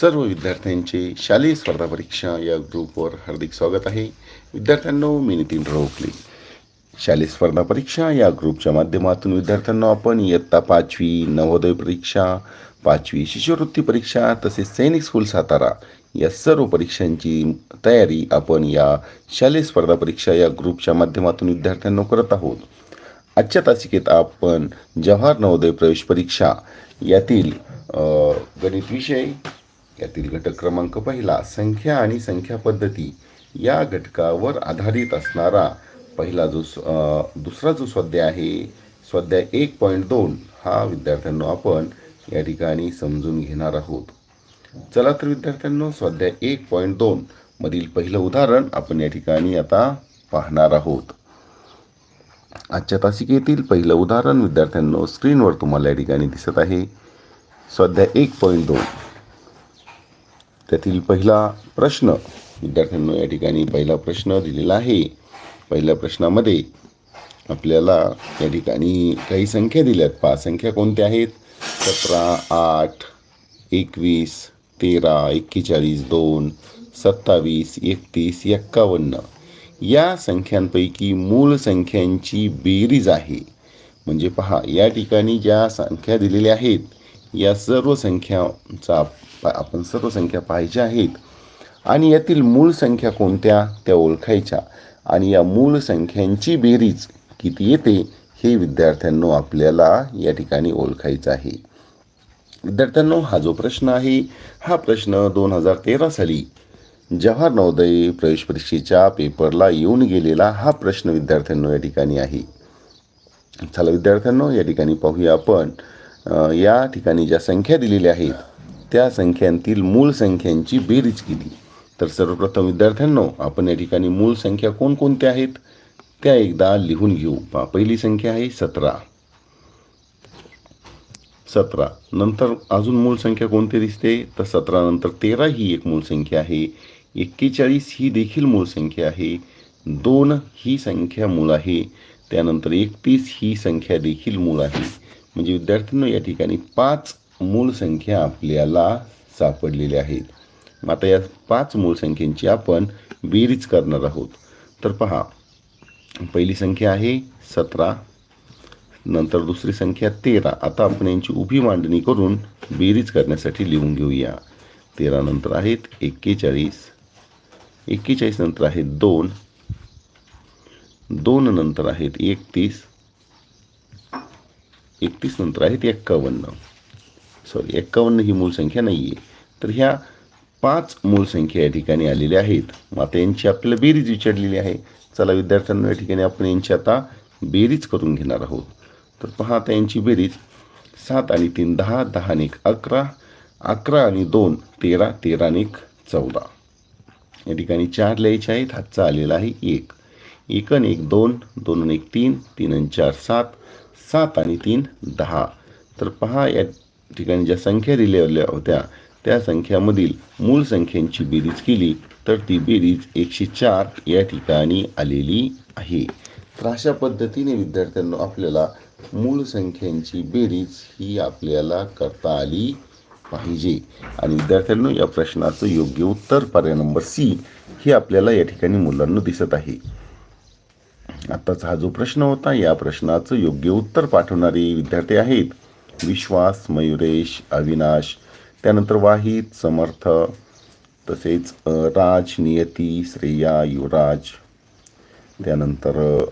सर्व विद्यार्थ्यांचे शालेय स्पर्धा परीक्षा या ग्रुपवर हार्दिक स्वागत आहे. विद्यार्थ्यांनो मी नितीन रोखले शालेय स्पर्धा परीक्षा या ग्रुपच्या माध्यमातून विद्यार्थ्यांना आपण इयत्ता पाचवी नवोदय परीक्षा पाचवी शिष्यवृत्ती परीक्षा तसेच सैनिक स्कूल सातारा या सर्व परीक्षांची तयारी आपण या शालेय स्पर्धा परीक्षा या ग्रुपच्या माध्यमातून विद्यार्थ्यांना करत आहोत. आजच्या तासिकेत आपण जवाहर नवोदय प्रवेश परीक्षा यातील गणित विषय यातील घटक क्रमांक पहिला संख्या आणि संख्या पद्धती या घटकावर आधारित असणारा पहिला जो स- दुसरा जो स्वाध्याय आहे स्वाध्याय एक पॉईंट दोन हा विद्यार्थ्यांनो आपण या ठिकाणी समजून घेणार आहोत. चला तर विद्यार्थ्यांनो स्वाध्याय एक पॉईंट दोन मधील पहिलं उदाहरण आपण या ठिकाणी आता पाहणार आहोत. आजच्या तासिकेतील पहिलं उदाहरण विद्यार्थ्यांनो स्क्रीनवर तुम्हाला या ठिकाणी दिसत आहे. स्वाध्याय एक पॉईंट दोन. त्यातील पहिला प्रश्न विद्यार्थ्यांना या ठिकाणी पहिला प्रश्न दिलेला आहे. पहिल्या प्रश्नामध्ये आपल्याला या ठिकाणी काही संख्या दिल्यात. पाच संख्या कोणत्या आहेत? सतरा आठ एकवीस तेरा एक्केचाळीस दोन सत्तावीस एकतीस एक्कावन्न. या संख्यांपैकी मूळ संख्यांची बेरीज आहे. म्हणजे पहा या ठिकाणी ज्या संख्या दिलेल्या आहेत या सर्व संख्यांचा पा- आपण सर्व संख्या पाहायच्या आहेत. आणि यातील मूळ संख्या कोणत्या? त्या ओळखायच्या. आणि या मूळ संख्यांची बेरीज किती येते? हे विद्यार्थ्यांनो आपल्याला या ठिकाणी ओळखायचं आहे. विद्यार्थ्यांनो हा जो प्रश्न आहे हा प्रश्न दोन हजार तेरा साली जवाहर नवोदय प्रवेश परीक्षेच्या पेपरला येऊन गेलेला हा प्रश्न विद्यार्थ्यांनो या ठिकाणी आहे. चला विद्यार्थ्यांनो या ठिकाणी पाहूया आपण या ठिकाणी ज्या संख्या दिलेल्या आहेत त्या संख्यांतील मूळ संख्यांची बेरीज केली. तर सर्वप्रथम विद्यार्थ्यांनो आपण या ठिकाणी मूळ संख्या कोणकोणत्या आहेत? त्या एकदा लिहून घेऊ. पहा पहिली संख्या आहे सतरा. सतरा. नंतर अजून मूळ संख्या कोणती दिसते? तर सतरा नंतर तेरा ही एक मूळ संख्या आहे. एक्केचाळीस ही देखील मूळ संख्या आहे. दोन ही संख्या मूळ आहे. त्यानंतर एकतीस ही संख्या देखील मूळ आहे. म्हणजे विद्यार्थ्यांनो या ठिकाणी पाच मूळ संख्या आपल्याला सापडलेल्या आहेत मग आता या पाच मूळ संख्यांची आपण बेरीज करणार आहोत. तर पहा पहिली संख्या आहे सतरा नंतर दुसरी संख्या तेरा. आता आपण यांची उभी मांडणी करून बेरीज करण्यासाठी लिहून घेऊया. तेरा नंतर आहेत एक्केचाळीस. एक्केचाळीस नंतर आहेत दोन. दोन नंतर आहेत एकतीस. एकतीस नंतर आहेत एक्कावन्न. सॉरी एक्कावन्न ही मूळ संख्या नाही आहे तर ह्या पाच मूळ संख्या या ठिकाणी आलेल्या आहेत. मग आता यांची आपल्याला बेरीज विचारलेली आहे. चला विद्यार्थ्यांना या ठिकाणी आपण यांची आता बेरीज करून घेणार आहोत. तर पहा आता यांची बेरीज. सात आणि तीन दहा दहा आणि एक अकरा. अकरा आणि दोन तेरा तेरा आणि एक चौदा. या ठिकाणी चार लिहायचे आहेत. हातचा आलेला आहे एक. एक आणि एक दोन. दोन आणि एक तीन. तीन आणि चार सात. सात आणि तीन दहा. तर पहा या ठिकाणी ज्या संख्या दिलेल्या होत्या त्या संख्यामधील मूळ संख्यांची बेरीज केली तर ती बेरीज एकशे चार या ठिकाणी आलेली आहे. तर अशा पद्धतीने विद्यार्थ्यांना आपल्याला मूळ संख्यांची बेरीज ही आपल्याला करता आली पाहिजे. आणि विद्यार्थ्यांनो या प्रश्नाचं योग्य उत्तर पर्याय नंबर सी हे आपल्याला या ठिकाणी मुलांना दिसत आहे. आताचा हा जो प्रश्न होता या प्रश्नाचं योग्य उत्तर पाठवणारे विद्यार्थी आहेत. विश्वास मयुरेश अविनाश त्यानंतर वाहिद समर्थ तसेच राज नियती श्रेया युवराज त्यानंतर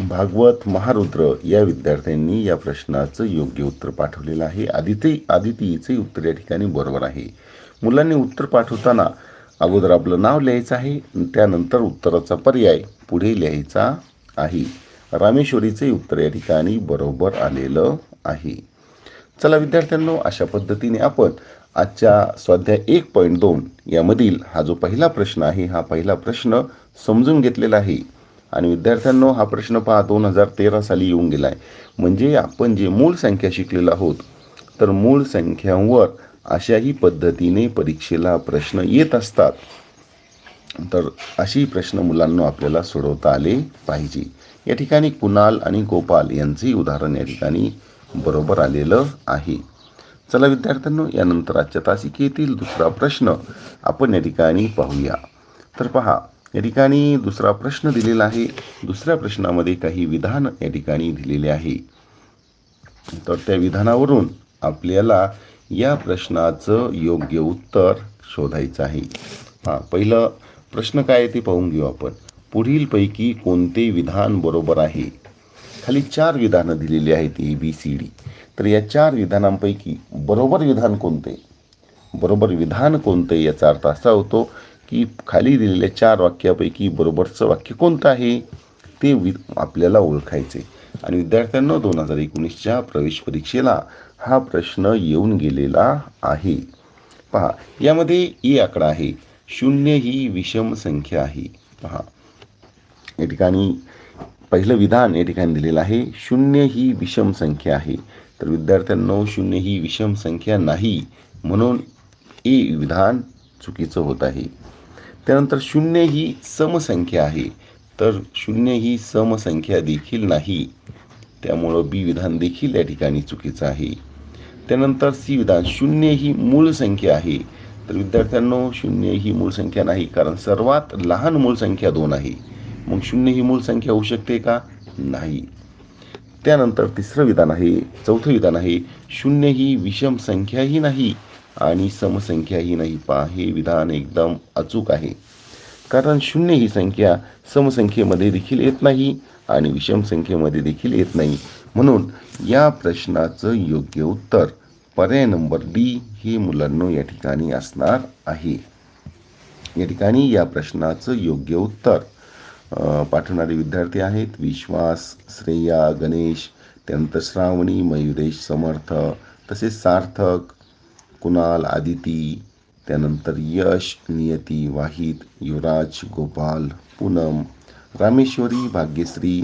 भागवत महारुद्र या विद्यार्थ्यांनी या प्रश्नाचं योग्य उत्तर पाठवलेलं आहे. आदिती आदितीचे उत्तर या ठिकाणी बरोबर आहे. मुलांनी उत्तर पाठवताना अगोदर आपलं नाव लिहायचं आहे त्यानंतर उत्तराचा पर्याय पुढे लिहायचा आहे. रामेश्वरीचे उत्तर या ठिकाणी बरोबर आलेलं आहे. चला विद्यार्थ्यांनो अशा पद्धतीने आपण आजच्या स्वाध्याय एक पॉईंट दोन यामधील हा जो पहिला प्रश्न आहे हा पहिला प्रश्न समजून घेतलेला आहे. आणि विद्यार्थ्यांनो हा प्रश्न पहा दोन हजार तेरा साली येऊन गेला आहे म्हणजे आपण जे मूळ संख्या शिकलेलो आहोत तर मूळ संख्यांवर अशाही पद्धतीने परीक्षेला प्रश्न येत असतात. तर अशी प्रश्न मुलांना आपल्याला सोडवता आले पाहिजे. या ठिकाणी कुणाल आणि गोपाल यांचेही उदाहरण या ठिकाणी बरोबर आलेलं आहे. चला विद्यार्थ्यांनो यानंतर आजच्या तासिकेतील दुसरा प्रश्न आपण या ठिकाणी पाहूया. तर पहा या ठिकाणी दुसरा प्रश्न दिलेला आहे. दुसऱ्या प्रश्नामध्ये काही विधान या ठिकाणी दिलेले आहे. तर त्या विधानावरून आपल्याला या प्रश्नाचं योग्य उत्तर शोधायचं आहे. हां पहिलं प्रश्न काय आहे ते पाहून घेऊ आपण. पुढीलपैकी कोणते विधान बरोबर आहे? खाली चार विधानं दिलेली आहेत ए बी सी डी तर या चार विधानांपैकी बरोबर विधान कोणते? बरोबर विधान कोणते याचा अर्थ असा होतो की खाली दिलेल्या चार वाक्यापैकी बरोबरचं वाक्य कोणतं आहे? ते वि आपल्याला ओळखायचे. आणि विद्यार्थ्यांना दोन हजार एकोणीसच्या प्रवेश परीक्षेला हा प्रश्न येऊन गेलेला आहे. पहा यामध्ये ए आकडा आहे. शून्य ही विषम संख्या आहे. पहा. या ठिकाणी पहिलं विधान या ठिकाणी दिलेलं आहे. शून्य ही विषम संख्या आहे. तर विद्यार्थ्यांनो शून्य ही विषम संख्या नाही म्हणून ए विधान चुकीचं होत आहे. त्यानंतर शून्य ही समसंख्या आहे. तर शून्य ही समसंख्या देखील नाही. त्यामुळं बी विधान देखील या ठिकाणी चुकीचं आहे. त्यानंतर सी विधान शून्य ही मूळ संख्या आहे. तर विद्यार्थ्यांनो शून्य ही मूळ संख्या नाही कारण सर्वात लहान मूळ संख्या दोन आहे. मग शून्य ही मूळ संख्या होऊ शकते का? नाही. त्यानंतर तिसरं विधान आहे चौथं विधान आहे शून्य ही विषम संख्याही नाही आणि समसंख्याही नाही. पहा हे विधान एकदम अचूक आहे. कारण शून्य ही संख्या समसंख्येमध्ये देखील येत नाही आणि विषम संख्येमध्ये देखील येत नाही. म्हणून या प्रश्नाचं योग्य उत्तर पर्याय नंबर डी हे मुलांनो या ठिकाणी असणार आहे. या ठिकाणी या प्रश्नाचं योग्य उत्तर पाठवणारे विद्यार्थी आहेत. विश्वास श्रेया गणेश त्यानंतर श्रावणी मयुरेश समर्थ तसेच सार्थक कुणाल आदिती त्यानंतर यश नियती वाहिद युवराज गोपाल पूनम रामेश्वरी भाग्यश्री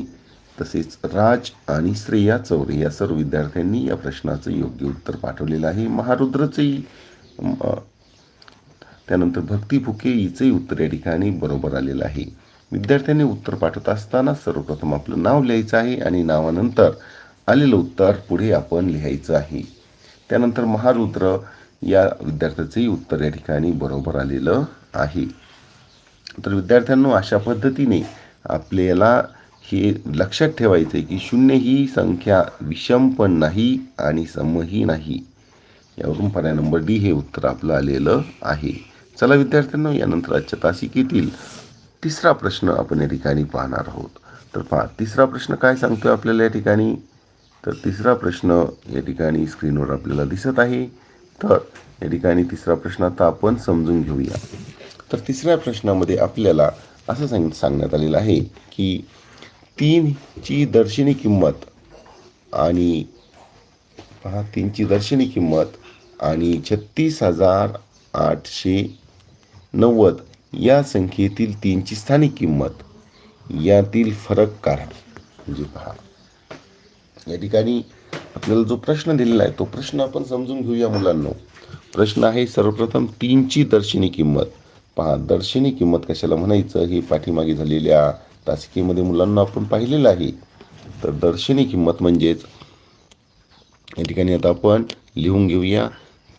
तसेच राज आणि श्रेया चौरे या सर्व विद्यार्थ्यांनी या प्रश्नाचं योग्य उत्तर पाठवलेलं आहे. महारुद्रचंही त्यानंतर भक्ती फुके हिचंही उत्तर या ठिकाणी बरोबर आलेलं आहे. विद्यार्थ्यांनी उत्तर पाठवत असताना सर्वप्रथम आपलं नाव लिहायचं आहे आणि नावानंतर आलेलं उत्तर पुढे आपण लिहायचं आहे. त्यानंतर महारुद्र या विद्यार्थ्याचंही उत्तर या ठिकाणी बरोबर आलेलं आहे. तर विद्यार्थ्यांनो अशा पद्धतीने आपल्याला हे लक्षात ठेवायचं आहे की शून्य ही संख्या विषम पण नाही आणि समही नाही. यावरून पर्याय नंबर डी हे उत्तर आपलं आलेलं आहे. चला विद्यार्थ्यांनो यानंतर आजच्या तासिकेतील तिसरा प्रश्न आपण या ठिकाणी पाहणार आहोत. तर पहा तिसरा प्रश्न काय सांगतोय आपल्याला या ठिकाणी? तर तिसरा प्रश्न या ठिकाणी स्क्रीनवर आपल्याला दिसत आहे. तर या ठिकाणी तिसरा प्रश्न आता आपण समजून घेऊया. तर तिसऱ्या प्रश्नामध्ये आपल्याला असं सांग सांगण्यात आलेलं आहे की तीनची दर्शनी किंमत आणि पहा तीनची दर्शनी किंमत आणि छत्तीस हजार आठशे नव्वद या संख्येतील तीनची स्थानिक किंमत. यातील फरक काढा म्हणजे पहा. या ठिकाणी आपल्याला जो प्रश्न दिलेला आहे तो प्रश्न आपण समजून घेऊया मुलांनो. प्रश्न आहे सर्वप्रथम तीनची दर्शनी किंमत. पहा दर्शनी किंमत कशाला म्हणायचं? हे पाठीमागे झालेल्या तासिकेमध्ये मुलांना आपण पाहिलेलं आहे. तर दर्शनी किंमत म्हणजेच या ठिकाणी आता आपण लिहून घेऊया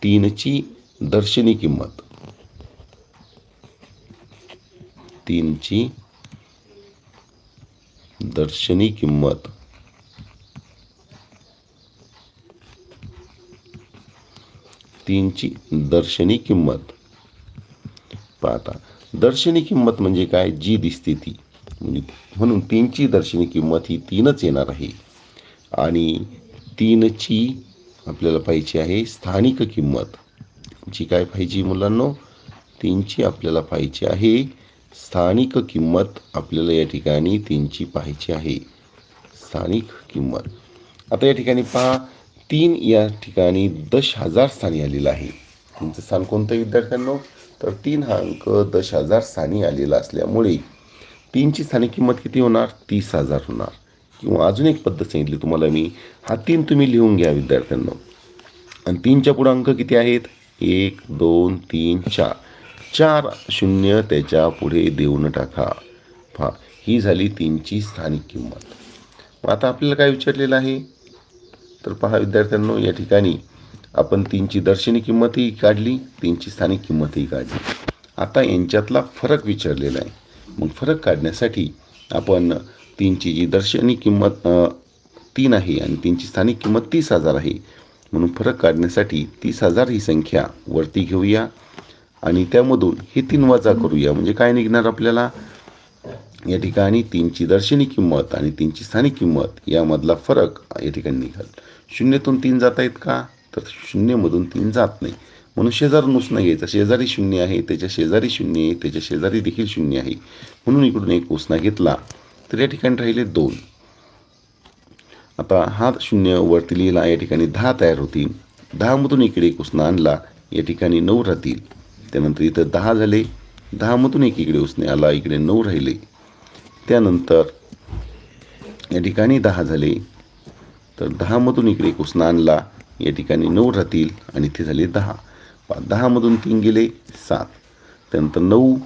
तीनची दर्शनी किंमत. तीनची दर्शनी किंमत. तीनची दर्शनी किंमत. पाहता दर्शनी किंमत म्हणजे काय? जी दिसते ती. म्हणजे म्हणून तीनची दर्शनी किंमत ही तीनच येणार आहे. आणि तीनची आपल्याला पाहिजे आहे स्थानिक किंमत. जी काय पाहिजे मुलांनो? तीनची आपल्याला पाहिजे आहे स्थानिक किंमत आपल्याला या ठिकाणी तीनची पाहायची आहे. स्थानिक किंमत. आता या ठिकाणी पहा तीन या ठिकाणी दश हजार स्थानी आलेलं आहे. तुमचं स्थान कोणतं विद्यार्थ्यांनो? तर तीन हा अंक दश हजार स्थानी आलेला असल्यामुळे तीनची स्थानिक किंमत किती होणार? तीस हजार होणार. किंवा अजून एक पद्धत सांगितली तुम्हाला मी. हा तीन तुम्ही लिहून घ्या विद्यार्थ्यांना. आणि तीनच्या पुढं अंक किती आहेत? एक दोन तीन चार. चार शून्य त्याच्या पुढे देऊन टाका. पहा ही झाली तीनची स्थानिक किंमत. मग आता आपल्याला काय विचारलेलं आहे? तर पहा विद्यार्थ्यांनो या ठिकाणी आपण तीनची दर्शनी किंमतही काढली तीनची स्थानिक किंमतही काढली. आता यांच्यातला फरक विचारलेला आहे. मग फरक काढण्यासाठी आपण तीनची जी दर्शनी किंमत तीन आहे आणि तीनची स्थानिक किंमत तीस हजार आहे. म्हणून फरक काढण्यासाठी तीस हजार ही संख्या वरती घेऊया. आणि त्यामधून हे तीन वजा करूया. म्हणजे काय निघणार आपल्याला? या ठिकाणी तीनची दर्शनी किंमत आणि तीनची स्थानिक किंमत यामधला फरक या ठिकाणी निघाल. शून्यातून तीन जात आहेत का? तर शून्यमधून तीन जात नाही. म्हणून शेजारून उसणं घ्यायचं. शेजारी शून्य आहे त्याच्या शेजारी शून्य आहे त्याच्या शेजारी देखील शून्य आहे. म्हणून इकडून एक उसणा घेतला. तर या ठिकाणी राहिले दोन. आता हा शून्य वरती लिहिला. या ठिकाणी दहा तयार होतील. दहामधून इकडे एक उसणा आणला. या ठिकाणी नऊ राहतील. त्यानंतर इथं दहा झाले. दहामधून एक इकडे उसने आला इकडे नऊ राहिले. त्यानंतर या ठिकाणी दहा झाले. तर दहामधून इकडे एक उसना आणला. या ठिकाणी नऊ राहतील आणि इथे झाले दहा. पा दहामधून तीन गेले सात. त्यानंतर नऊ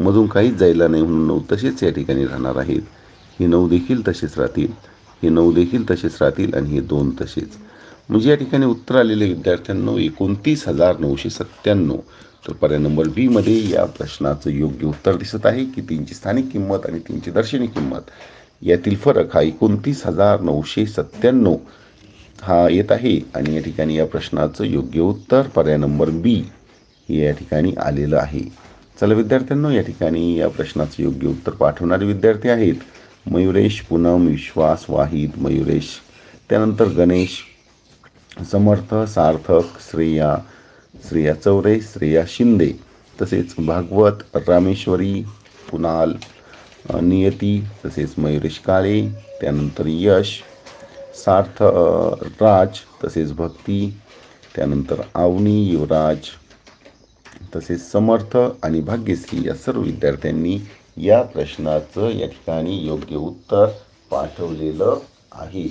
मधून काहीच जायला नाही म्हणून नऊ तसेच या ठिकाणी राहणार आहेत. हे नऊ देखील तसेच राहतील. हे नऊ देखील तसेच राहतील आणि हे दोन तसेच. म्हणजे या ठिकाणी उत्तर आलेले विद्यार्थ्यांना एकोणतीस हजार नऊशे सत्त्याण्णव. तर पर्याय नंबर बीमध्ये या प्रश्नाचं योग्य उत्तर दिसत आहे की तीनची स्थानिक किंमत आणि तीनची दर्शनी किंमत. यातील फरक हा एकोणतीस हजार नऊशे सत्त्याण्णव हा येत आहे आणि या ठिकाणी या प्रश्नाचं योग्य उत्तर पर्याय नंबर बी हे या ठिकाणी आलेलं आहे. चला विद्यार्थ्यांनो या ठिकाणी या प्रश्नाचं योग्य उत्तर पाठवणारे विद्यार्थी आहेत. मयुरेश पूनम विश्वास वाहिद मयुरेश. त्यानंतर गणेश समर्थ सार्थक श्रेया श्रेया चौरे श्रेया शिंदे तसेच भागवत रामेश्वरी कुणाल नियती तसेच मयुरेश काळे त्यानंतर यश सार्थ राज तसेच भक्ती त्यानंतर आवनी युवराज तसेच समर्थ आणि भाग्यश्री या सर्व विद्यार्थ्यांनी या प्रश्नाचं या ठिकाणी योग्य उत्तर पाठवलेलं आहे.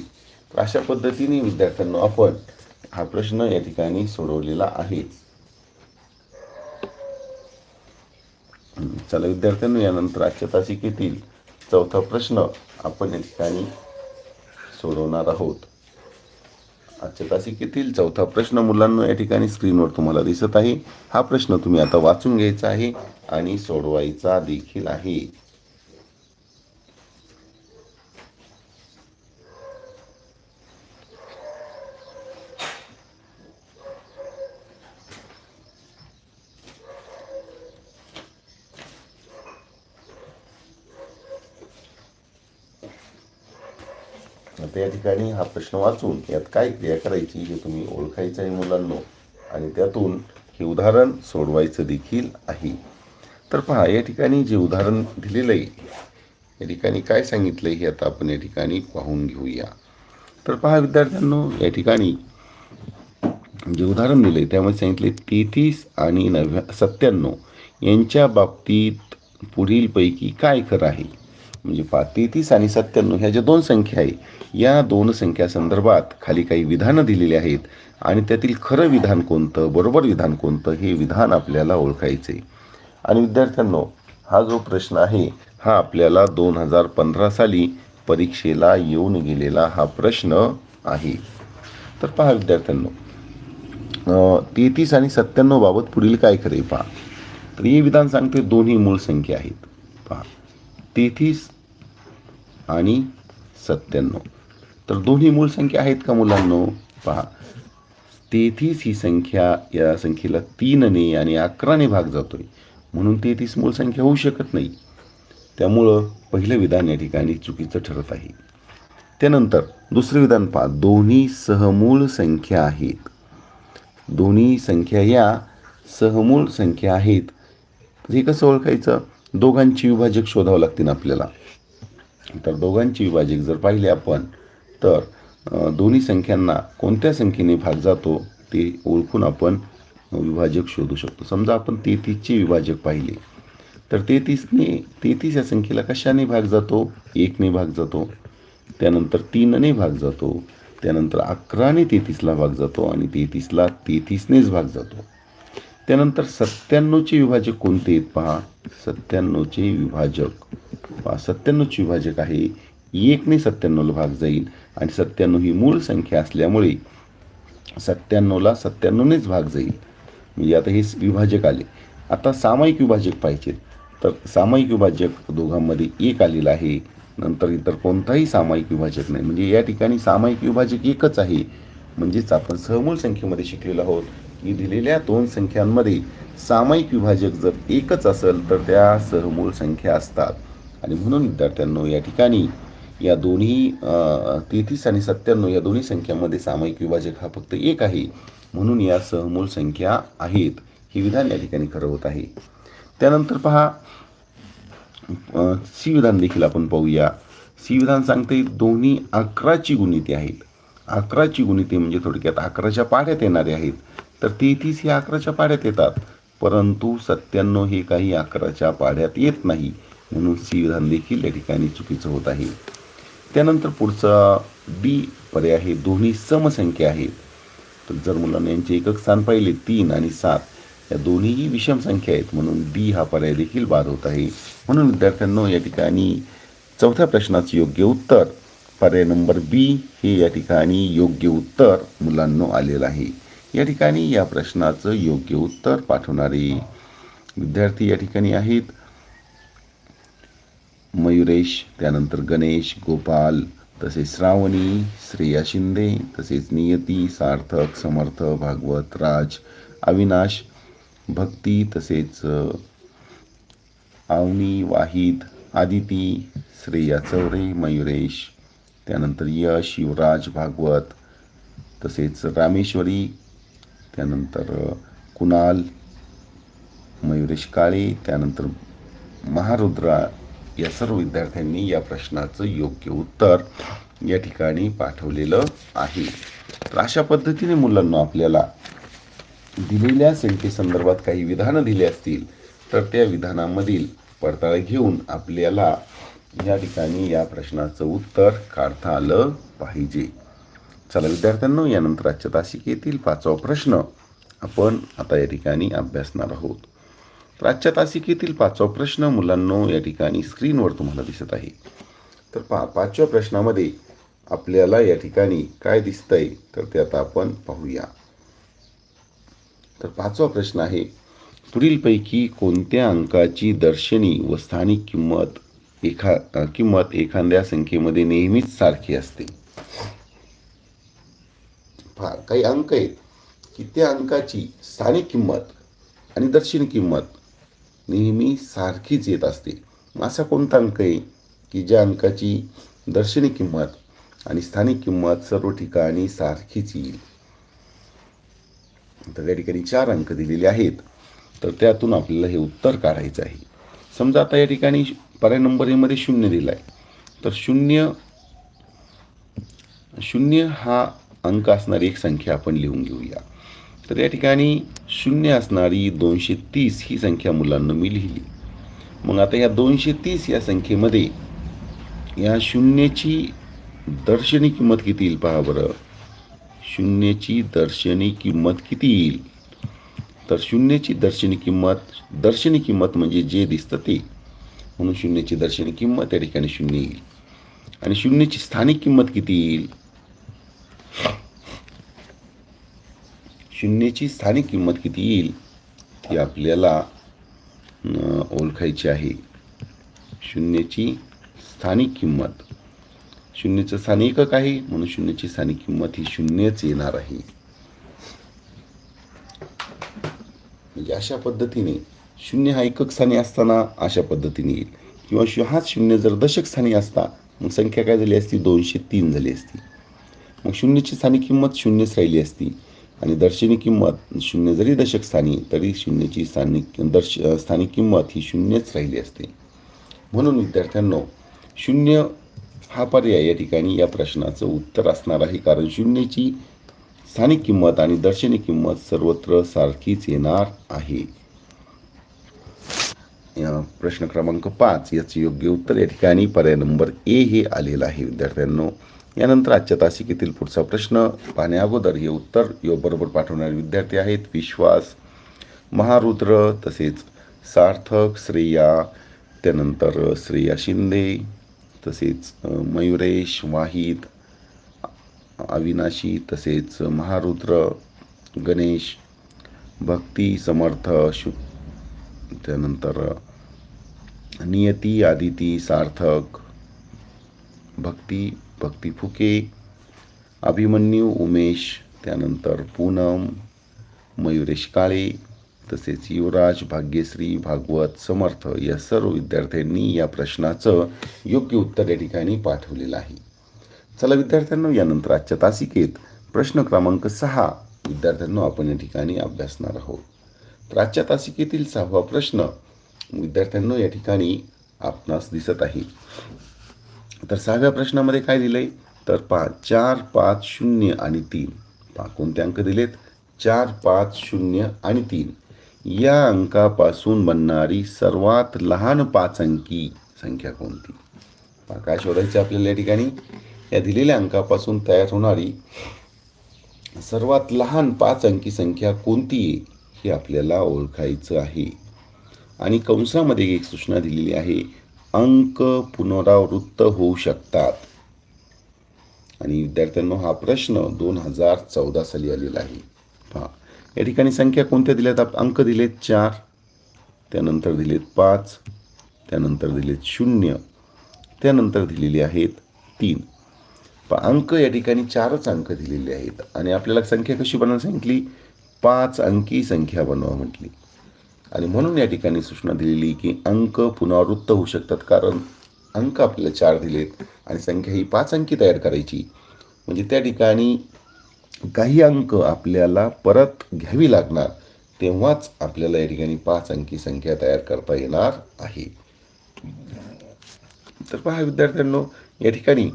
तर अशा पद्धतीने विद्यार्थ्यांना आपण हा प्रश्न या ठिकाणी सोडवलेला आहे. चला विद्यार्थ्यांनो यानंतर आजच्या तासिकेतील चौथा प्रश्न आपण या ठिकाणी सोडवणार आहोत. आजच्या तासिकेतील चौथा प्रश्न मुलांना या ठिकाणी स्क्रीनवर तुम्हाला दिसत आहे. हा प्रश्न तुम्ही आता वाचून घ्यायचा आहे आणि सोडवायचा देखील आहे आता या ठिकाणी हा प्रश्न वाचून यात काय क्रिया करायची हे तुम्ही ओळखायचं आहे मुलांनो. आणि त्यातून हे उदाहरण सोडवायचं देखील आहे. तर पहा या ठिकाणी जे उदाहरण दिलेलं आहे या ठिकाणी काय सांगितलं आहे हे आता आपण या ठिकाणी पाहून घेऊया. तर पहा विद्यार्थ्यांनो या ठिकाणी जे उदाहरण दिलं आहे त्यामध्ये सांगितले तेहतीस आणि नव्या सत्त्याण्णव यांच्या बाबतीत पुढीलपैकी काय खरं आहे? म्हणजे पहा तेहतीस आणि सत्त्याण्णव ह्या ज्या दोन संख्या आहे या दोन संख्या संदर्भात खाली काही विधानं दिलेली आहेत. आणि त्यातील खरं विधान कोणतं बरोबर विधान कोणतं हे विधान आपल्याला ओळखायचे आणि विद्यार्थ्यांनो हा जो प्रश्न आहे हा आपल्याला दोन हजार पंधरा साली परीक्षेला येऊन गेलेला हा प्रश्न आहे. तर पहा विद्यार्थ्यांनो तेहतीस आणि सत्त्याण्णव बाबत पुढील काय खरे पहा. तर हे विधान सांगते दोन्ही मूळ संख्या आहेत. पहा तेहतीस आणि सत्त्याण्णव. तर दोन्ही मूळ संख्या आहेत का मुलांनो? पहा. तेहतीस ही संख्या या संख्येला तीनने आणि अकराने भाग जातो आहे म्हणून तेहतीस मूळ संख्या होऊ शकत नाही. त्यामुळं पहिलं विधान या ठिकाणी चुकीचं ठरत आहे. त्यानंतर दुसरं विधान पहा. दोन्ही सहमूळ संख्या आहेत. दोन्ही संख्या या सहमूळ संख्या आहेत. हे कसं ओळखायचं? दोघांची विभाजक शोधावं लागतील आपल्याला. तर दोघांची विभाजक जर पाहिले आपण तर दोन्ही संख्यांना कोणत्या संख्येने भाग जातो ते ओळखून आपण विभाजक शोधू शकतो. समजा आपण तेहतीसचे विभाजक पाहिले तर तेहतीसने तेहतीस या संख्येला कशाने भाग जातो? एकने भाग जातो त्यानंतर तीनने भाग जातो त्यानंतर अकराने तेहतीसला भाग जातो आणि तेहतीसला तेहतीसनेच भाग जातो. त्यानंतर सत्त्याण्णवचे विभाजक कोणते आहेत पहा? सत्त्याण्णवचे विभाजक. पहा सत्त्याण्णवचे विभाजक आहे. एकने सत्त्याण्णवला भाग जाईल आणि सत्त्याण्णव ही मूळ संख्या असल्यामुळे सत्त्याण्णवला सत्त्याण्णवनेच भाग जाईल. म्हणजे आता हे विभाजक आले. आता सामायिक विभाजक पाहिजेत तर सामायिक विभाजक दोघांमध्ये एक आलेला आहे. नंतर इतर कोणताही सामायिक विभाजक नाही. म्हणजे या ठिकाणी सामायिक विभाजक एकच आहे. म्हणजेच आपण सहमूल संख्येमध्ये शिकलेलो आहोत की दिलेल्या दोन संख्यांमध्ये सामायिक विभाजक जर एकच असेल तर त्या सहमूल संख्या असतात. आणि म्हणून विद्यार्थ्यांनो या ठिकाणी या दोन्ही तेहतीस आणि सत्त्याण्णव या दोन्ही संख्यामध्ये सामायिक विभाजक हा फक्त एक आहे. म्हणून या सहमूल संख्या आहेत. हे विधान या ठिकाणी खरं होत आहे. त्यानंतर पहा सी विधान देखील आपण पाहूया. सी विधान सांगते दोन्ही अकराची गुणिते आहेत. अकराची गुणिते म्हणजे थोडक्यात अकराच्या पाड्यात येणारे आहेत. तर तेहतीस हे अकराच्या पाड्यात येतात. परंतु सत्त्याण्णव हे काही अकराच्या पाड्यात येत नाही. म्हणून सी विधान देखील या ठिकाणी चुकीचं होत आहे. त्यानंतर पुढचा डी पर्याय आहे दोन्ही समसंख्या आहेत. तर जर मुलांना यांचे एकक स्थान पाहिले तीन आणि सात या दोन्हीही विषम संख्या आहेत म्हणून डी हा पर्याय देखील बाद होत आहे. म्हणून विद्यार्थ्यांनो या ठिकाणी चौथ्या प्रश्नाचं योग्य उत्तर पर्याय नंबर बी हे या ठिकाणी योग्य उत्तर मुलांनो आलेलं आहे. या ठिकाणी या प्रश्नाचं योग्य उत्तर पाठवणारे विद्यार्थी या ठिकाणी आहेत. मयुरेश त्यानंतर गणेश गोपाल तसेच श्रावणी श्रेया शिंदे तसेच नियती सार्थक समर्थ भागवत राज अविनाश भक्ती तसेच आवनी वाहिद आदिती श्रेया चौरे मयुरेश त्यानंतर यश युवराज भागवत तसेच रामेश्वरी त्यानंतर कुणाल मयुरेश काळे त्यानंतर महारुद्रा या सर्व विद्यार्थ्यांनी या प्रश्नाचं योग्य उत्तर या ठिकाणी पाठवलेलं आहे. तर अशा पद्धतीने मुलांना आपल्याला दिलेल्या संख्येसंदर्भात काही विधानं दिली असतील तर त्या विधानामधील पडताळा घेऊन आपल्याला या ठिकाणी या प्रश्नाचं उत्तर काढता आलं पाहिजे. चला विद्यार्थ्यांनो यानंतर आजच्या तासिकेतील पाचवा प्रश्न आपण आता या ठिकाणी अभ्यासणार आहोत. तर आजच्या तासिकेतील पाचवा प्रश्न मुलांनो या ठिकाणी स्क्रीनवर तुम्हाला दिसत आहे. तर पहा पाचव्या प्रश्नामध्ये आपल्याला या ठिकाणी काय दिसतंय तर ते आता आपण पाहूया. तर पाचवा प्रश्न आहे पुढीलपैकी कोणत्या अंकाची दर्शनी व स्थानिक किंमत एखा किंमत एखाद्या संख्येमध्ये नेहमीच सारखी असते? फार काही अंक आहेत. की त्या अंकाची स्थानिक किंमत आणि दर्शनी किंमत नेहमी सारखीच येत असते. मग असा कोणता अंक आहे? की ज्या अंकाची दर्शनी किंमत आणि स्थानिक किंमत सर्व ठिकाणी सारखीच येईल. तर या ठिकाणी चार अंक दिलेले आहेत. तर त्यातून आपल्याला हे उत्तर काढायचं आहे. समजा आता या ठिकाणी पर्याय नंबर एमध्ये शून्य दिला आहे तर शून्य शून्य हा अंक असणारी एक संख्या आपण लिहून घेऊया. तर या ठिकाणी शून्य असणारी दोनशे तीस ही संख्या मुलांना मी लिहिली. मग आता या दोनशे तीस या संख्येमध्ये या शून्याची दर्शनी किंमत किती येईल पहा बरं. शून्याची दर्शनी किंमत किती येईल? तर शून्याची दर्शनी किंमत दर्शनी किंमत म्हणजे जे दिसतं ते. म्हणून शून्याची दर्शनी किंमत या ठिकाणी शून्य येईल. आणि शून्याची स्थानिक किंमत किती येईल? शून्याची स्थानिक किंमत किती येईल ती आपल्याला ओळखायची आहे. शून्याची स्थानिक किंमत. शून्याचं स्थानिक एकक आहे म्हणून शून्याची स्थानिक किंमत ही शून्यच येणार आहे. म्हणजे अशा पद्धतीने शून्य हा एकक स्थानी असताना अशा पद्धतीने येईल. किंवा हाच शून्य जर दशक स्थानी असता मग संख्या काय झाली असती? दोनशे तीन झाली असती. मग शून्यची स्थानिक किंमत शून्यच राहिली असती. आणि दर्शनी किंमत शून्य जरी दशक स्थानी तरी शून्याची स्थानिक दर्श स्थानिक किंमत ही शून्यच राहिली असते. म्हणून विद्यार्थ्यांनो शून्य हा पर्याय या ठिकाणी या प्रश्नाचं उत्तर असणार आहे. कारण शून्याची स्थानिक किंमत आणि दर्शनी किंमत सर्वत्र सारखीच येणार आहे. प्रश्न क्रमांक पाच याचे योग्य उत्तर या ठिकाणी पर्याय नंबर ए हे आलेलं आहे. विद्यार्थ्यांनो यानंतर आजच्या तासिकेतील पुढचा प्रश्न पाहण्याअगोदर हे उत्तर यो बरोबर पाठवणारे विद्यार्थी आहेत विश्वास महारुद्र तसेच सार्थक श्रेया त्यानंतर श्रेया शिंदे तसेच मयुरेश वाहिद अविनाशी तसेच महारुद्र गणेश भक्ती समर्थ शु त्यानंतर नियती आदिती सार्थक भक्ती भक्ती फुके. अभिमन्यू उमेश त्यानंतर पूनम मयुरेश काळे तसेच युवराज भाग्यश्री भागवत समर्थ या सर्व विद्यार्थ्यांनी या प्रश्नाचं योग्य उत्तर या ठिकाणी पाठवलेलं आहे. चला विद्यार्थ्यांनो यानंतर आजच्या तासिकेत प्रश्न क्रमांक सहा. विद्यार्थ्यांनो आपण या ठिकाणी अभ्यासणार आहोत. तर आजच्या तासिकेतील सहावा प्रश्न विद्यार्थ्यांनो या ठिकाणी आपणास दिसत आहे. तर सहाव्या प्रश्नामध्ये काय दिलंय? तर पा चार पाच शून्य आणि तीन. पा कोणते अंक दिलेत? चार पाच शून्य आणि तीन. या अंकापासून बनणारी सर्वात लहान पाच अंकी संख्या कोणती? पा काय शोधायचं आपल्याला या ठिकाणी? या दिलेल्या अंकापासून तयार होणारी सर्वात लहान पाच अंकी संख्या कोणती आहे हे आपल्याला ओळखायचं आहे. आणि कंसामध्ये एक सूचना दिलेली आहे. अंक पुनरावृत्त होऊ शकतात. आणि विद्यार्थ्यांना हा प्रश्न दोन हजार चौदा साली आलेला आहे. पहा या ठिकाणी संख्या कोणत्या दिल्यात? आप- अंक दिलेत चार त्यानंतर दिलेत पाच त्यानंतर दिलेत शून्य त्यानंतर दिलेले आहेत तीन. प अंक या ठिकाणी चारच अंक दिलेले आहेत. आणि आपल्याला संख्या कशी बनवायला सांगितली? पाच अंकी संख्या बनवा म्हटली. आणि म्हणून या ठिकाणी सूचना दिलेली की अंक पुनरावृत्त होऊ शकतात कारण अंक आपल्याला चार दिलेत आणि संख्या ही पाच अंकी तयार करायची. म्हणजे त्या ठिकाणी काही अंक आपल्याला परत घ्यावी लागणार तेव्हाच आपल्याला या ठिकाणी पाच अंकी संख्या तयार करता येणार आहे. तर पहा विद्यार्थ्यांनो या ठिकाणी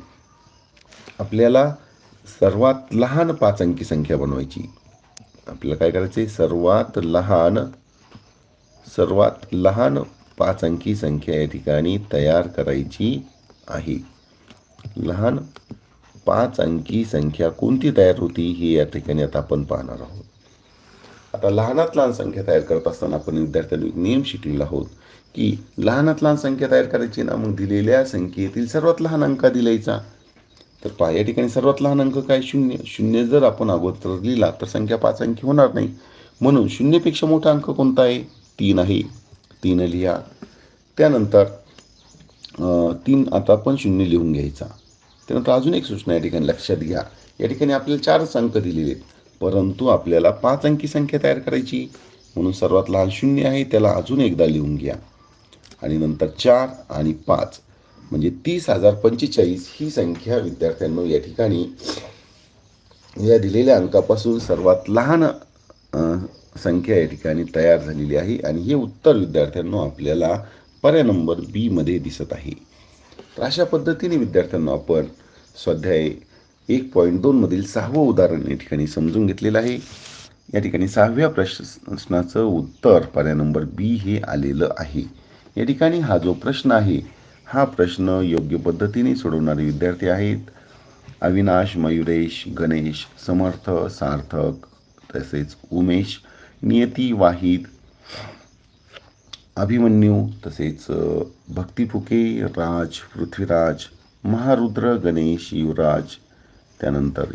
आपल्याला सर्वात लहान पाच अंकी संख्या बनवायची. आपल्याला काय करायचं आहे सर्वात लहान सर्वात लहान पाच अंकी संख्या या ठिकाणी तयार करायची आहे. लहान पाच अंकी संख्या कोणती तयार होती ही या ठिकाणी आता आपण पाहणार आहोत. आता लहानात लहान संख्या तयार करत असताना आपण विद्यार्थ्यांनी नियम शिकलेला आहोत की लहानात लहान संख्या तयार करायची ना मग दिलेल्या संख्येतील सर्वात लहान अंक दिलायचा. तर पहा या ठिकाणी सर्वात लहान अंक काय? शून्य. शून्य जर आपण अगोदर लिहिला तर संख्या पाच अंकी होणार नाही. म्हणून शून्यपेक्षा मोठा अंक कोणता आहे? तीन आहे तीन लिहा. त्यानंतर तीन आता आपण शून्य लिहून घ्यायचा. त्यानंतर अजून एक सूचना या ठिकाणी लक्षात घ्या. या ठिकाणी आपल्याला चारच अंक दिलेले आहेत. परंतु आपल्याला पाच अंकी संख्या तयार करायची. म्हणून सर्वात लहान शून्य आहे त्याला अजून एकदा लिहून घ्या. आणि नंतर चार आणि पाच. म्हणजे तीस हजार पंचेचाळीस ही संख्या विद्यार्थ्यांनो या ठिकाणी या दिलेल्या अंकापासून सर्वात लहान संख्या या ठिकाणी तयार झालेली आहे आणि हे उत्तर विद्यार्थ्यांनो आपल्याला पर्याय नंबर बीमध्ये दिसत आहे. तर अशा पद्धतीने विद्यार्थ्यांना आपण स्वाध्याय एक पॉईंट दोनमधील सहावं उदाहरण या ठिकाणी समजून घेतलेलं आहे. या ठिकाणी सहाव्या प्रश्नाचं उत्तर पर्याय नंबर बी हे आलेलं आहे. या ठिकाणी हा जो प्रश्न आहे हा प्रश्न योग्य पद्धतीने सोडवणारे विद्यार्थी आहेत. अविनाश मयुरेश गणेश समर्थ सार्थक तसेच उमेश. नियती वाहिद अभिमन्यू तसेच अ, भक्ती फुके राज पृथ्वीराज महारुद्र गणेश युवराज. त्यानंतर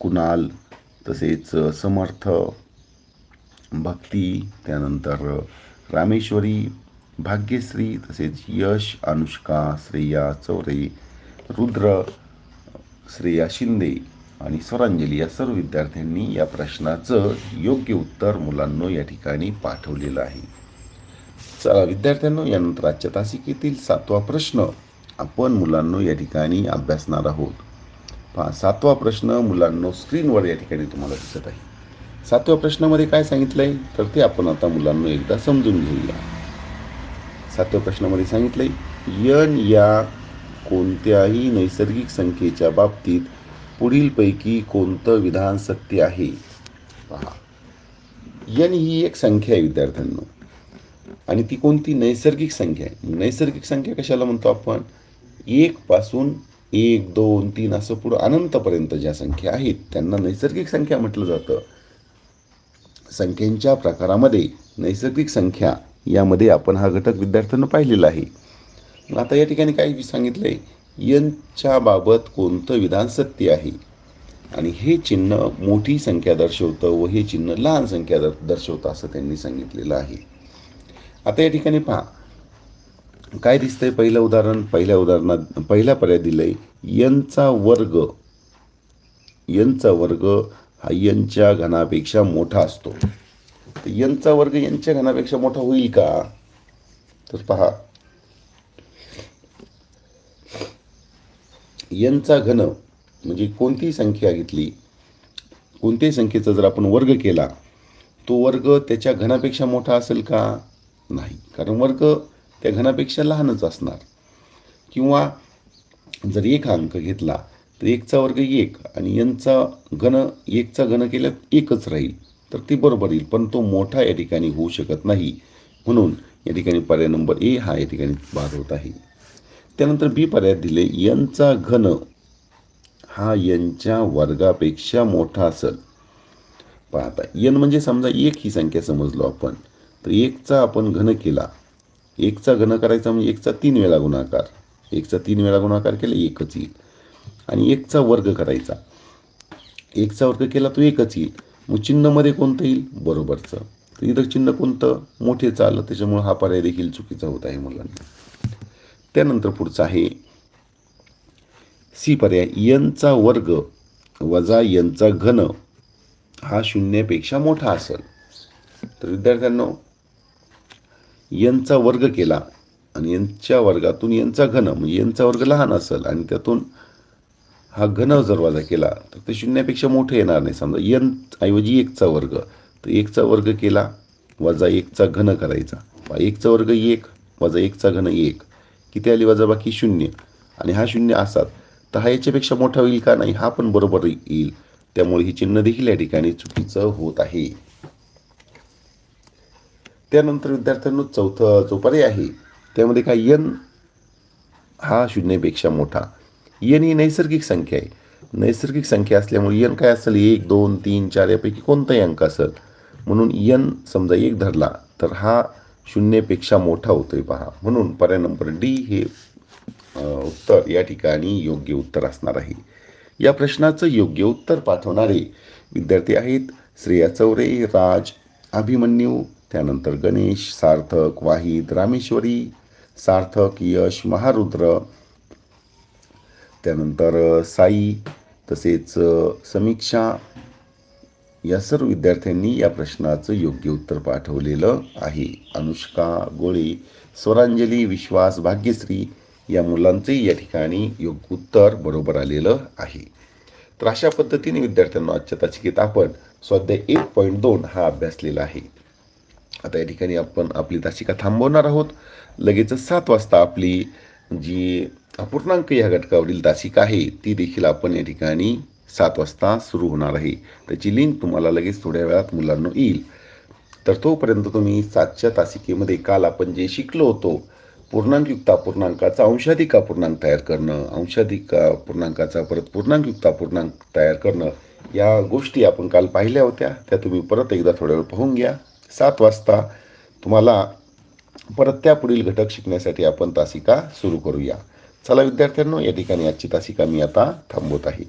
कुणाल तसेच समर्थ भक्ती. त्यानंतर रामेश्वरी भाग्यश्री तसेच यश अनुष्का श्रेया चौरे रुद्र श्रेया शिंदे. आणि स्वरांजली या सर्व विद्यार्थ्यांनी या प्रश्नाचं योग्य उत्तर मुलांनो या ठिकाणी पाठवलेलं आहे. चला विद्यार्थ्यांनो यानंतर आजच्या तासिकेतील सातवा प्रश्न. आपण मुलांनो या ठिकाणी अभ्यासणार आहोत. पहा सातवा प्रश्न मुलांनो स्क्रीनवर या ठिकाणी तुम्हाला दिसत आहे. सातव्या प्रश्नामध्ये काय सांगितलं आहे तर ते आपण आता मुलांना एकदा समजून घेऊया. सातव्या प्रश्नामध्ये सांगितलं आहे यन या कोणत्याही नैसर्गिक संख्येच्या बाबतीत पुढीलपैकी कोणतं विधान सत्य आहे? पहा. यन ही एक संख्या आहे विद्यार्थ्यांनो. आणि ती कोणती? नैसर्गिक संख्या आहे. नैसर्गिक संख्या कशाला म्हणतो आपण? एक पासून एक दोन तीन असं पुढं अनंतपर्यंत ज्या संख्या आहेत त्यांना नैसर्गिक संख्या म्हटलं जातं. संख्यांच्या प्रकारामध्ये नैसर्गिक संख्या यामध्ये आपण हा घटक विद्यार्थ्यांना पाहिलेला आहे. मग आता या ठिकाणी काय सांगितलं आहे यांच्याबाबत कोणतं विधान सत्य आहे? आणि हे चिन्ह मोठी संख्या दर्शवतं व हे चिन्ह लहान संख्या दर दर्शवतं असं त्यांनी सांगितलेलं आहे. आता या ठिकाणी पहा. काय दिसतंय? पहिलं उदाहरण पहिल्या उदाहरणात पहिला पर्याय दिलंय यांचा वर्ग यांचा वर्ग हा यांच्या घनापेक्षा मोठा असतो. तर यांचा वर्ग यांच्या घनापेक्षा मोठा होईल का? तर पहा. यांचा घन म्हणजे कोणतीही संख्या घेतली कोणत्याही संख्येचा जर आपण वर्ग केला तो वर्ग त्याच्या घनापेक्षा मोठा असेल का? नाही. कारण वर्ग त्या घनापेक्षा लहानच असणार. किंवा जर एक अंक घेतला तर एकचा वर्ग एक आणि यांचा घन एकचा घन केल्यास एकच राहील तर ते बरोबर येईल. पण तो मोठा या ठिकाणी होऊ शकत नाही. म्हणून या ठिकाणी पर्याय नंबर ए हा या ठिकाणी बाद होत आहे. त्यानंतर बी पर्याय दिले यनचा घन हा यांच्या वर्गापेक्षा मोठा असेल. पाहता यन म्हणजे समजा एक ही संख्या समजलो आपण तर एकचा आपण घन केला. एकचा घन करायचा म्हणजे एकचा तीन वेळा गुणाकार. एकचा तीन वेळा गुणाकार केला एकच येईल. आणि एकचा वर्ग करायचा. एकचा वर्ग केला तो एकच येईल. मग चिन्हमध्ये कोणतं येईल? बरोबरचं. तर इथं चिन्ह कोणतं? मोठे चाललं त्याच्यामुळं हा पर्याय देखील चुकीचा होत आहे मुलांना. त्यानंतर पुढचं आहे. सी पर्याय यनचा वर्ग वजा यनचा घन हा शून्यापेक्षा मोठा असेल. तर विद्यार्थ्यांनो यनचा वर्ग केला आणि यांच्या वर्गातून यांचा घन म्हणजे यांचा वर्ग लहान असेल आणि त्यातून हा घन जर वजा केला तर ते शून्यापेक्षा मोठं येणार नाही. समजा यन ऐवजी एकचा वर्ग तर एकचा वर्ग केला वजा एकचा घन करायचा. एकचा वर्ग एक वजा एकचा घन एक. किती आली वजा बाकी शून्य आणि हा शून्य असाच तर हा याच्यापेक्षा मोठा होईल का नाही हा पण बरोबर येईल. त्यामुळे ही चिन्ह देखील या ठिकाणी चुकीचं होत आहे. त्यानंतर विद्यार्थ्यांना चौथं जो पर्याय आहे त्यामध्ये काय यन हा शून्यपेक्षा मोठा. यन ही नैसर्गिक संख्या आहे. नैसर्गिक संख्या असल्यामुळे यन काय असेल? एक दोन तीन चार यापैकी कोणताही अंक असेल. म्हणून यन समजा एक धरला तर हा शून्यपेक्षा मोठा होतोय पहा. म्हणून पर्याय नंबर डी हे उत्तर या ठिकाणी योग्य उत्तर असणार आहे. या प्रश्नाचं योग्य उत्तर पाठवणारे विद्यार्थी आहेत श्रेया चौरे राज अभिमन्यू त्यानंतर गणेश सार्थक वाहिद रामेश्वरी सार्थक यश महारुद्र त्यानंतर साई तसेच समीक्षा या सर्व विद्यार्थ्यांनी या प्रश्नाचं योग्य उत्तर पाठवलेलं आहे. अनुष्का गोळे स्वरांजली विश्वास भाग्यश्री या मुलांचंही या ठिकाणी योग्य उत्तर बरोबर आलेलं आहे. तर अशा पद्धतीने विद्यार्थ्यांना आजच्या तासिकेत आपण स्वाध्याय एक पॉईंट दोन हा अभ्यासलेला आहे. आता या ठिकाणी आपण आपली तासिका थांबवणार आहोत. लगेच सात वाजता आपली जी अपूर्णांक या घटकावरील तासिका आहे ती देखील आपण या ठिकाणी सात वाजता सुरू होणार आहे. त्याची लिंक तुम्हाला लगेच थोड्या वेळात मुलांना येईल. तर तोपर्यंत तुम्ही सातच्या तासिकेमध्ये काल आपण जे शिकलो होतो पूर्णांकयुक्त अपूर्णांकाचा अंशाधिक अपूर्णांक तयार करणं अंशाधिक अपूर्णांकाचा परत पूर्णांकयुक्त अपूर्णांक तयार करणं या गोष्टी आपण काल पाहिल्या होत्या. त्या तुम्ही परत एकदा थोड्या वेळ पाहून घ्या. सात वाजता तुम्हाला परत त्या पुढील घटक शिकण्यासाठी आपण तासिका सुरू करूया. चला विद्यार्थ्यांनो या ठिकाणी आजची तासिका मी आता थांबवत आहे.